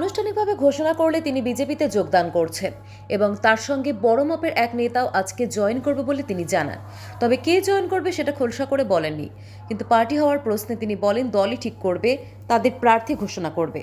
আনুষ্ঠানিকভাবে ঘোষণা করলে তিনি বিজেপিতে যোগদান করছেন এবং তার সঙ্গে বড় মাপের এক নেতাও আজকে জয়েন করবে বলে তিনি জানান। তবে কে জয়েন করবে সেটা খোলসা করে বলেননি। কিন্তু পার্টি হওয়ার প্রশ্নে তিনি বলেন, দলই ঠিক করবে, তাদের প্রার্থী ঘোষণা করবে।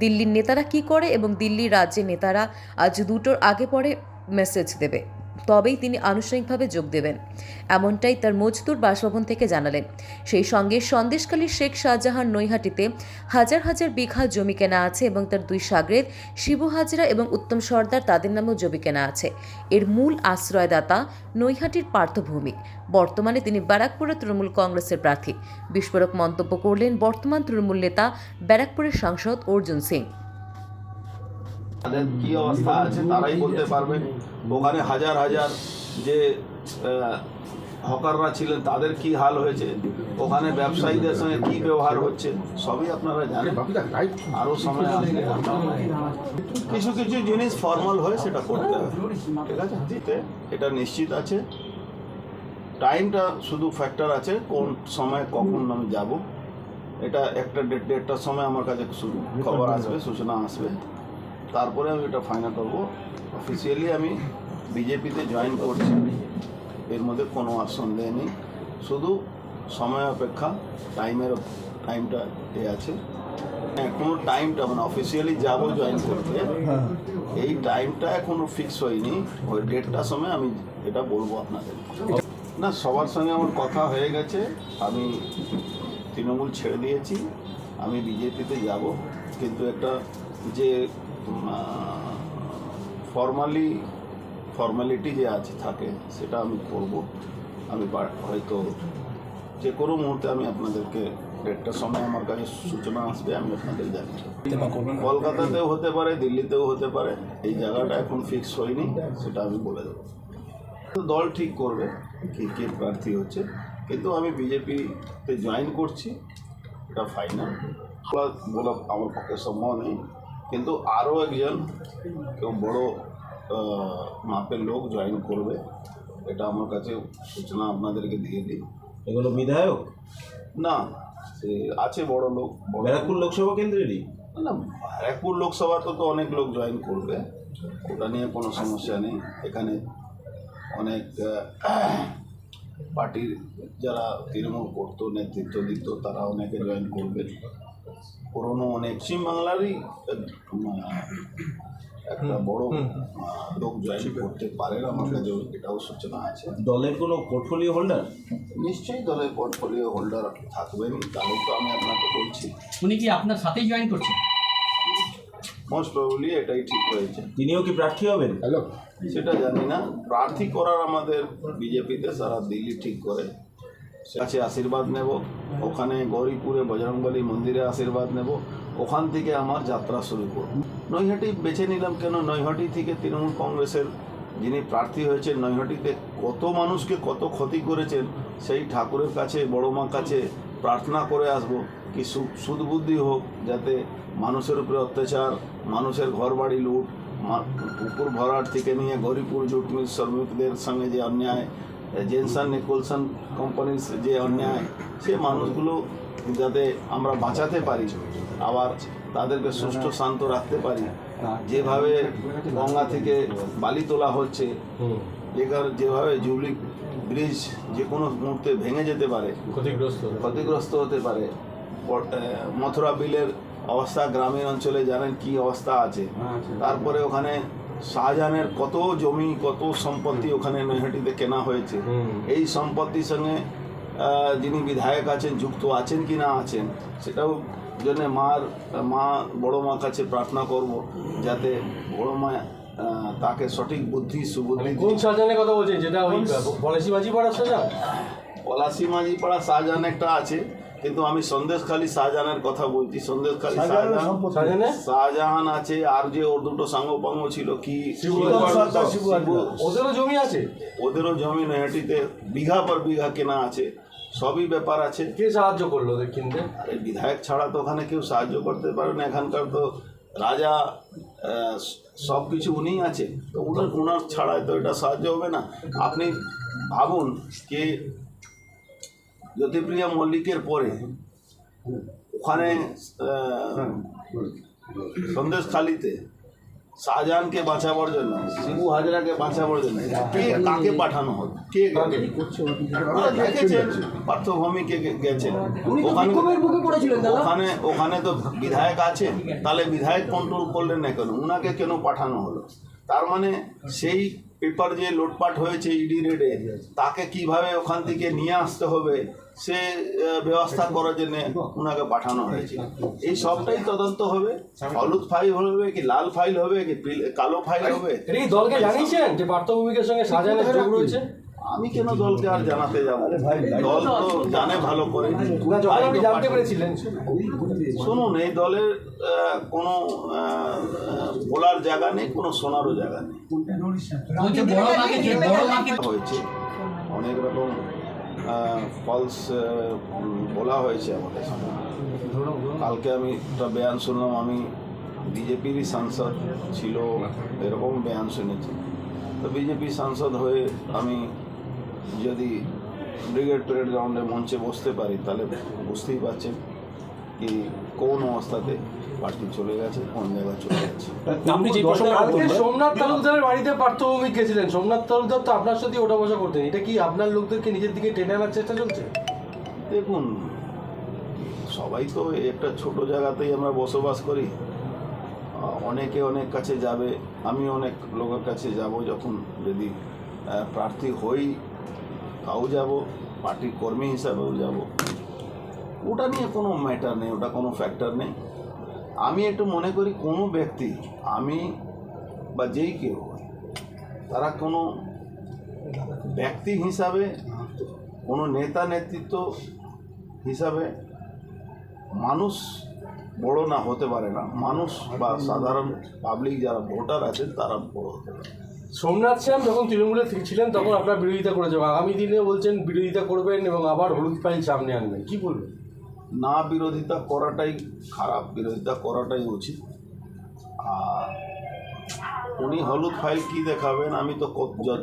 দিল্লির নেতারা কি করে এবং দিল্লির রাজ্যের নেতারা আজ দুটোর আগে পরে মেসেজ দেবে। তবেই তিনি আনুষ্ঠানিকভাবে যোগ দেবেন। এমনটাই তার মজদুর বাসভবন থেকে জানালেন। সেই সঙ্গে সন্দেশখালীর শেখ শাহজাহান নৈহাটিতে হাজার হাজার বিঘা জমি কেনা আছে এবং তার দুই সাগরেদ শিবু হাজরা এবং উত্তম সর্দার তাদের নামেও জমি কেনা আছে। এর মূল আশ্রয়দাতা নৈহাটির পার্থভূমিক বর্তমানে তিনি ব্যারাকপুরের তৃণমূল কংগ্রেসের প্রার্থী। বিস্ফোরক মন্তব্য করলেন বর্তমান তৃণমূল নেতা ব্যারাকপুরের সাংসদ অর্জুন সিং। তাদের কি অবস্থা আছে তারাই বলতে পারবে। ওখানে হাজার হাজার যে হকাররা ছিলেন, তাদের কি হাল হয়েছে? ওখানে ব্যবসায়ীদের সঙ্গে কি ব্যবহার হচ্ছে? সবই আপনারা জানেন। আরও সময় কিছু কিছু জিনিস ফর্মাল হয়ে সেটা করতে হবে। ঠিক আছে? এটা নিশ্চিত আছে। টাইমটা শুধু ফ্যাক্টর আছে, কোন সময় কখন আমি যাব। এটা একটা ডেট দেড়টার সময় আমার কাছে খবর আসবে, সূচনা আসবে। তারপরে আমি এটা ফাইনাল করব। অফিসিয়ালি আমি বিজেপিতে জয়েন করছি। এর মধ্যে কোনো আর সন্দেহ নেই শুধু সময় অপেক্ষা টাইমের টাইমটা এ আছে। এখনও টাইমটা মানে অফিসিয়ালি যাব জয়েন করতে। এই টাইমটা এখনও ফিক্স হয়নি। ওই ডেটটার সময় আমি এটা বলব আপনাদের। না সবার সঙ্গে আমার কথা হয়ে গেছে। আমি তৃণমূল ছেড়ে দিয়েছি। আমি বিজেপিতে যাব। কিন্তু একটা যে ফর্মালি ফর্মালিটি যে আছে থাকে সেটা আমি করব। আমি হয়তো যে কোনো মুহূর্তে আমি আপনাদেরকে ডেটটার সময় আমার কাছে সূচনা আসবে আমি আপনাদের জানি। কলকাতাতেও হতে পারে দিল্লিতেও হতে পারে এই জায়গাটা এখন ফিক্স হয়নি সেটা আমি বলে দেবো। দল ঠিক করবে কে কে প্রার্থী হচ্ছে কিন্তু আমি বিজেপিতে জয়েন করছি এটা ফাইনাল বলা আমার পক্ষে সম্ভব নেই। কিন্তু আরও একজন কেউ বড় মাপের লোক জয়েন করবে এটা আমার কাছে সূচনা আপনাদেরকে দিয়ে দিই। এগুলো বিধায়ক? না সে আছে বড় লোক ব্যারাকপুর লোকসভা কেন্দ্রেরই? না ব্যারাকপুর লোকসভা তো তো অনেক লোক জয়েন করবে ওটা নিয়ে কোনো সমস্যা নেই। এখানে অনেক পার্টির যারা তৃণমূল করতো নেতৃত্ব দিত তারা অনেকে জয়েন করবে। পুরনো অনেক পশ্চিমবাংলারই আহ, একটা বড় লোক জয়েন করতে পারে আমার কাছে এটাও সূচনা আছে। দলের কোনো পোর্টফোলিও হোল্ডার নিশ্চয়ই দলের পোর্টফোলিও হোল্ডার থাকবেন তাহলে তো আমি আপনাকে বলছি। উনি কি আপনার সাথেই জয়েন করছেন? মোস্ট প্রবলি এটাই ঠিক হয়েছে। তিনিও কি প্রার্থী হবেন? সেটা জানি না। প্রার্থী করার আমাদের বিজেপিতে সারা দিল্লি ঠিক করে। কাছে আশীর্বাদ নেব। ওখানে গৌরীপুরে বজরংবলী মন্দিরে আশীর্বাদ নেব। ওখান থেকে আমার যাত্রা শুরু করব। নৈহাটি বেছে নিলাম কেন? নৈহাটি থেকে তৃণমূল কংগ্রেসের যিনি প্রার্থী হয়েছেন, নৈহাটিতে কত মানুষকে কত ক্ষতি করেছেন, সেই ঠাকুরের কাছে, বড় মার কাছে প্রার্থনা করে আসব কি সুদবুদ্ধি হোক, যাতে মানুষের উপরে অত্যাচার, মানুষের ঘর বাড়ি লুট, মা- পুকুর ভরাট থেকে নিয়ে গরিপুর জুটমিত শ্রমিকদের সঙ্গে যে অন্যায় জেনসন নিকোলসন কোম্পানির যে অন্যায় সে মানুষগুলো যাতে আমরা বাঁচাতে পারি আবার তাদেরকে সুষ্ঠু শান্ত রাখতে পারি। যেভাবে গঙ্গা থেকে বালি তোলা হচ্ছে যেখানে যেভাবে জুবলি ব্রিজ যে কোনো মুহূর্তে ভেঙে যেতে পারে ক্ষতিগ্রস্ত ক্ষতিগ্রস্ত হতে পারে। মথুরা বিলের অবস্থা গ্রামীণ অঞ্চলে জানেন কি অবস্থা আছে। তারপরে ওখানে শাহজাহানের কত জমি কত সম্পত্তি ওখানে নৈহাটিতে কেনা হয়েছে। এই সম্পত্তির সঙ্গে যিনি বিধায়ক আছেন যুক্ত আছেন কি না আছেন সেটাও জন্য মার মা বড় মা কাছে প্রার্থনা করব যাতে বড় মা তাকে সঠিক বুদ্ধি সুবুদ্ধি কোন শাহজাহানের কথা বলছেন? যেটা ওই পলাশি পড়ার শাহজাহান? পলাশি মাঝি পাড়া শাহজাহান একটা আছে। কিন্তু আমি সন্দেশখালী শাহজাহানের কথা বলছি সন্দেশখালী শাহজাহান শাহজাহান আছে আর যে ওর দুটো সাঙ্গপাঙ্গ ছিল কি ওদেরও জমি আছে? ওদেরও জমি নৈহাটিতে বিঘা পর বিঘা কেনা আছে সবই ব্যাপার আছে। কে সাহায্য করল ওদের কিনতে? আরে বিধায়ক ছাড়া তো ওখানে কেউ সাহায্য করতে পারে না এখানকার তো রাজা সব কিছু উনিই আছে তো উনার উনার ছাড়াই তো এটা সাহায্য হবে না। আপনি ভাবুন কে জ্যোতিপ্রিয়া মল্লিকের পরে ওখানে সন্দেশখালিতে শাহজাহানকে বাঁচাবার জন্য শিবু হাজরাকে বাঁচাবার জন্য কে কাকে পাঠানো হলো? কে দেখেছেন পার্থভূমিকে গেছেন ওখানে ওখানে ওখানে তো বিধায়ক আছে তাহলে বিধায়ক কন্ট্রোল করলেন না কেন? উনাকে কেন পাঠানো হলো? তার মানে সেই পেপার যে লোটপাট হয়েছে ইডি রেডে তাকে কীভাবে ওখান থেকে নিয়ে আসতে হবে? সে ব্যবস্থা করার জন্য ওনাকে পাঠানো হয়েছে। এই সবটাই তদন্ত হবে। হলুদ ফাইল হবে কি লাল ফাইল হবে কি কালো ফাইল হবে? কি দলকে জানিয়েছেন যে পার্থভূমিকের সঙ্গে শাহজাহানের যোগ রয়েছে? আমি কেন দলকে আর জানাতে যাব? দল তো জানে ভালো করে। জানতে পেরেছিলেন। শুনুন এই দলের কোনো বলার জায়গা নেই কোনো শোনারও জায়গা নেই। হয়েছে। অনেক রকম ফলস বলা হয়েছে আমাদের কালকে আমি একটা বয়ান শুনলাম, আমি বিজেপিরই সাংসদ ছিল, এরকম বয়ান শুনেছি। তো বিজেপি সাংসদ হয়ে আমি যদি ব্রিগেড প্যারেড গ্রাউন্ডে মঞ্চে বসতে পারি, তাহলে বুঝতেই পারছেন কি, কোন অবস্থাতে পার্টি চলে গেছে কোন জায়গায় চলে গেছে। আপনি যে প্রসঙ্গে সোমনাথ তালুকদারের বাড়িতে পার্থভূমিক গেছিলেন। সোমনাথ তালুকদার তো আপনার সাথে ওটা বসা করতেন। এটা কি আপনার লোকদেরকে নিজের দিকে টেনে আনার চেষ্টা চলছে? দেখুন সবাই তো একটা ছোট জায়গাতেই আমরা বসবাস করি। অনেকে অনেক কাছে যাবে আমি অনেক লোকের কাছে যাব যখন যদি প্রার্থী হই তাও যাব পার্টির কর্মী হিসাবেও যাব। ওটা নিয়ে কোনো ম্যাটার নেই ওটা কোনো ফ্যাক্টর নেই। আমি একটু মনে করি কোনো ব্যক্তি, আমি বা যেই কেউ, তারা কোনো ব্যক্তি হিসাবে, কোনো নেতা নেতৃত্ব হিসাবে মানুষ বড় না হতে পারে না। মানুষ বা সাধারণ পাবলিক যারা ভোটার আছেন, তারা বড় হতে পারে। সোমনাথ শ্যাম যখন তৃণমূলে ছিলেন, তখন আপনার বিরোধিতা করেছে আগামী দিনে বলছেন, বিরোধিতা করবেন এবং আবার হলুদ ফাইল সামনে আনবেন। কি বলবেন? না বিরোধিতা করাটাই খারাপ, বিরোধিতা করাটাই উচিত। আর উনি হলুদ ফাইল কি দেখাবেন? আমি তো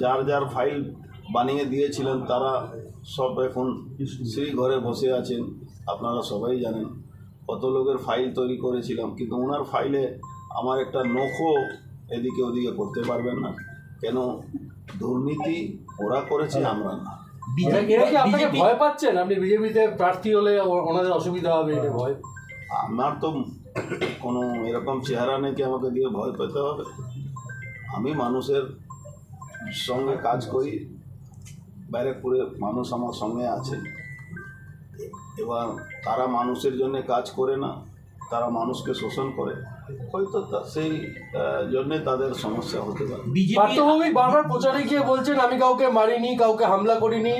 যার যার ফাইল বানিয়ে দিয়েছিলেন, তারা সব এখন সেই ঘরে বসে আছেন, আপনারা সবাই জানেন। কত লোকের ফাইল তৈরি করেছিলাম, কিন্তু ওনার ফাইলে আমার একটা নখও এদিকে ওদিকে করতে পারবেন না। কেন? দুর্নীতি ওরা করেছে, আমরা না। আপনাকে ভয় পাচ্ছেন আপনি বিজেপিতে প্রার্থী হলে ওনাদের অসুবিধা হবে এটা ভয়? আমার তো কোনো এরকম চেহারা নেই কি আমাকে দিয়ে ভয় পেতে হবে? আমি মানুষের সঙ্গে কাজ করি ব্যারেকপুরে মানুষ আমার সঙ্গে আছে। এবার তারা মানুষের জন্য কাজ করে না তারা মানুষকে শোষণ করে। হয়তো সেই জন্যে তাদের সমস্যা হতে পারে। বিজেপি পার্থভৌমিক বারবার প্রচারে গিয়ে বলছেন আমি কাউকে মারিনি কাউকে হামলা করিনি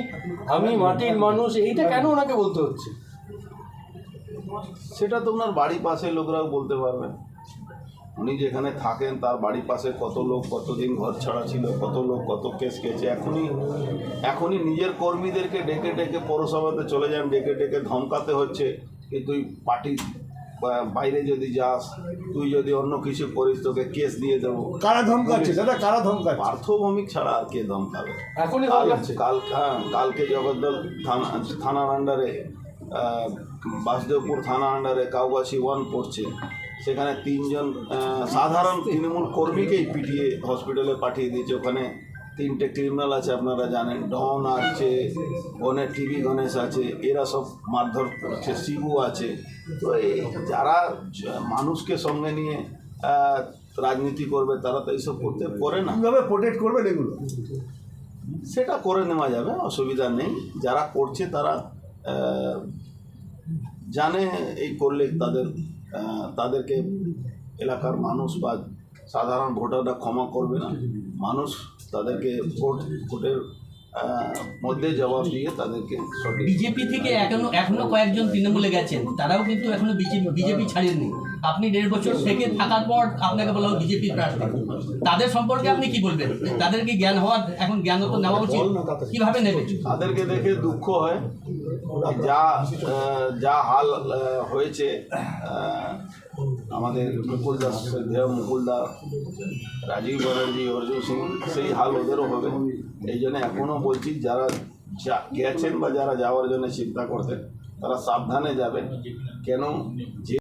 আমি মাটির মানুষ। এইটা কেন ওনাকে বলতে হচ্ছে? সেটা তো ওনার বাড়ির পাশে লোকরাও বলতে পারবেন। উনি যেখানে থাকেন তার বাড়ির পাশে কত লোক কতদিন ঘর ছাড়া ছিল কত লোক কত কেস গেছে এখনই এখনই নিজের কর্মীদেরকে ডেকে ডেকে পৌরসভাতে চলে যান ডেকে ডেকে ধমকাতে হচ্ছে। কি তুই পার্টি বাইরে যদি যাস তুই যদি অন্য কিছু করিস তোকে কেস দিয়ে দেবো। কারা ধমকাচ্ছে? দাদা কারা ধমকাচ্ছে? পার্থ ভৌমিক ছাড়া আর কে ধমকাবে? এখনই কাল হ্যাঁ কালকে জগদ্দল থানা থানার আন্ডারে বাসদেবপুর থানা আন্ডারে কাউবাসী ওয়ান পড়ছে। সেখানে তিনজন সাধারণ তৃণমূল কর্মীকেই পিটিয়ে হসপিটালে পাঠিয়ে দিয়েছে। ওখানে তিনটে ক্রিমিনাল আছে আপনারা জানেন। ডন আছে গণেশ টিভি গণেশ আছে এরা সব মারধর করছে শিবু আছে। তো এই যারা মানুষকে সঙ্গে নিয়ে রাজনীতি করবে তারা তো এইসব করতে করে না। কীভাবে প্রোটেক্ট করবেন এগুলো? সেটা করে নেওয়া যাবে অসুবিধা নেই। যারা করছে তারা জানে এই করলে তাদের তাদেরকে এলাকার মানুষ বা সাধারণ ভোটাররা ক্ষমা করবে না। মানুষ তাদেরকে ভোট ভোটের মধ্যে জবাব দিয়ে তাদেরকে বিজেপি থেকে এখনও এখনও কয়েকজন তৃণমূলে গেছেন তারাও কিন্তু এখনও বিজেপি বিজেপি ছাড়েননি। আপনি দেড় বছর থেকে থাকার পর আপনাকে বলা হলো বিজেপি প্রার্থী। তাদের সম্পর্কে আপনি কি বলবেন? তাদের কি জ্ঞান হওয়ার এখন জ্ঞান তো নেওয়া উচিত? কীভাবে নেবে? তাদেরকে দেখে দুঃখ হয়। যা যা হাল হয়েছে আমাদের মুকুলদা শ্রদ্ধেয় মুকুলদা, রাজীব ব্যানার্জি, অর্জুন সিং, সেই হাল ওদেরও হবে। এই জন্য এখনও বলছি, যারা গেছেন বা যারা যাওয়ার জন্য চিন্তা করতেন তারা সাবধানে যাবেন। কেন? যে